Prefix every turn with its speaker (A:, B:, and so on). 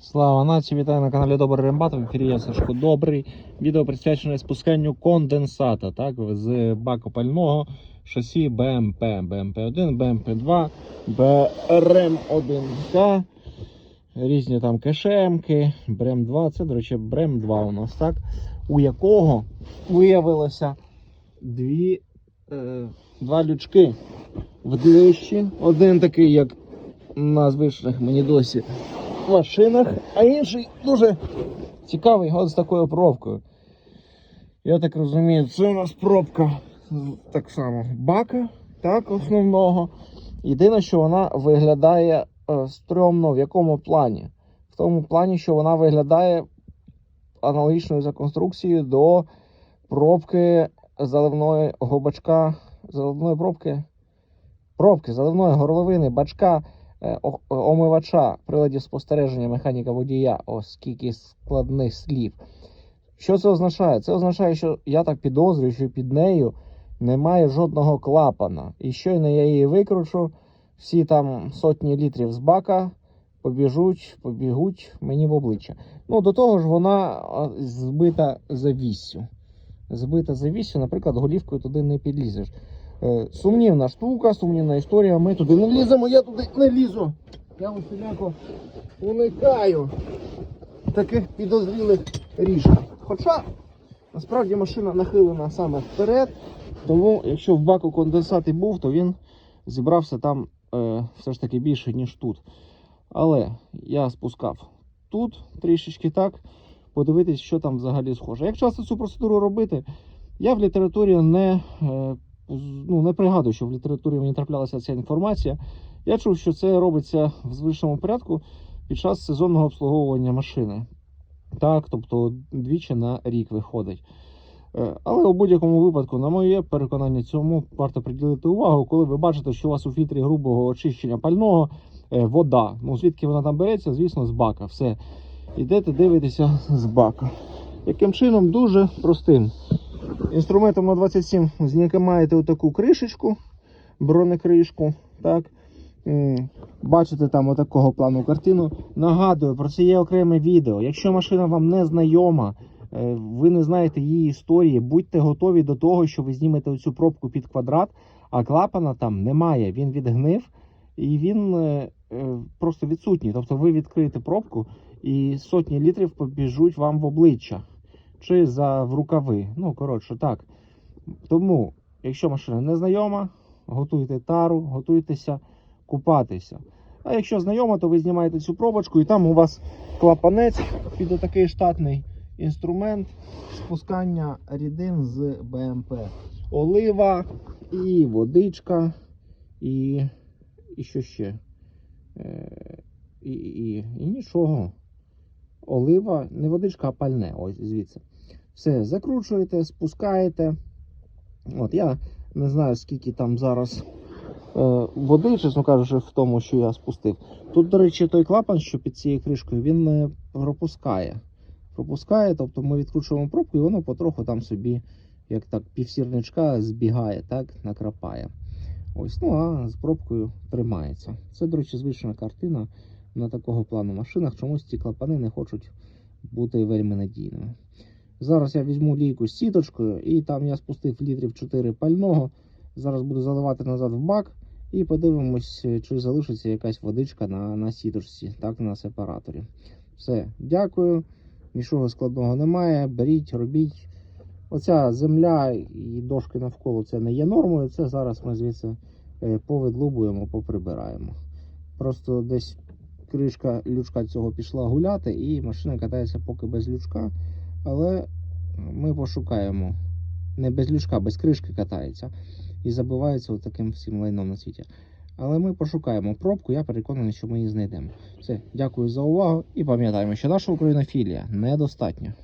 A: Слава нації, вітаю на каналі Добрий Рембат. В ефірі я Сашко Добрий. Відео присвячене спусканню конденсата так, з баку пального шасі БМП, БМП-1, БМП-2, БРМ-1К. Різні там кешемки, БРМ-2. Це, до речі, БРМ-2 у нас, так, у якого виявилося дві, е, два лючки в днищі. Один такий, як на звичних мені досі машинах, а інший дуже цікавий от з такою пробкою. Я так розумію, це у нас пробка так само бака, так, основного. Єдине, що вона виглядає е, стрьомно в якому плані? В тому плані, що вона виглядає аналогічною за конструкцією до пробки заливної гобачка, заливної пробки, пробки заливної горловини бачка омивача приладів спостереження механіка водія, оскільки складних слів. Що це означає? Це означає, що я так підозрюю, що під нею немає жодного клапана. І щойно я її викручу, всі там сотні літрів з бака побіжуть, побігуть мені в обличчя. Ну, до того ж, вона збита завіссю. Збита завіссю, наприклад, голівкою туди не підлізеш. Е, Сумнівна штука, сумнівна історія. Ми туди не вліземо, я туди не лізу. Я усіляко уникаю таких підозрілих рішень. Хоча насправді машина нахилена саме вперед, тому якщо в баку конденсат і був, то він зібрався там е, все ж таки більше, ніж тут. Але я спускав тут трішечки так, подивитись, що там взагалі схоже. Як часто цю процедуру робити, я в літературі не, е, ну, не пригадую, що в літературі мені траплялася ця інформація. Я чув, що це робиться в звичному порядку під час сезонного обслуговування машини. Так, тобто двічі на рік виходить. Е, Але у будь-якому випадку, на моє переконання, цьому варто приділити увагу, коли ви бачите, що у вас у фільтрі грубого очищення пального е, вода. Ну звідки вона там береться, звісно, з бака. Все. Йдете, дивитеся з бака. Яким чином? Дуже простим. Інструментом на 27 знімаєте отаку кришечку, бронекришку. Так. Бачите там отакого плану картину. Нагадую, про це є окреме відео. Якщо машина вам не знайома, е, ви не знаєте її історії, будьте готові до того, що ви знімете оцю пробку під квадрат, а клапана там немає. Він відгнив і він е, е, просто відсутній. Тобто ви відкриєте пробку і сотні літрів побіжуть вам в обличчя чи за в рукави. Ну, коротше, так. Тому, якщо машина не знайома, готуйте тару, готуйтеся купатися. А якщо знайома, то ви знімаєте цю пробочку і там у вас клапанець під отакий штатний інструмент спускання рідин з БМП. Олива і водичка, і, і що ще? Е, і, і, і нічого. Олива, не водичка, а пальне. Ось звідси. Все, закручуєте, спускаєте. От я не знаю, скільки там зараз е, води, чесно кажучи, в тому, що я спустив. Тут, до речі, той клапан, що під цією кришкою, він е, пропускає. Пропускає, тобто ми відкручуємо пробку, і воно потроху там собі, як так, півсірничка збігає, так, накрапає. Ось, ну а з пробкою тримається. Це, до речі, звична картина на такого плану машинах. Чомусь ці клапани не хочуть бути вельми надійними. Зараз я візьму лійку з сіточкою, і там я спустив літрів 4 пального. Зараз буду заливати назад в бак і подивимось, чи залишиться якась водичка на, на сіточці, так, на сепараторі. Все, дякую. Нічого складного немає. Беріть, робіть. Оця земля і дошки навколо це не є нормою. Це зараз ми звідси е, повидлубуємо, поприбираємо. Просто десь кришка лючка цього пішла гуляти, і машина катається поки без лючка. Але ми пошукаємо. Не без лючка, без кришки катається. І забивається таким всім лайном на світі. Але ми пошукаємо пробку, я переконаний, що ми її знайдемо. Все, дякую за увагу і пам'ятаємо, що наша українофілія недостатня.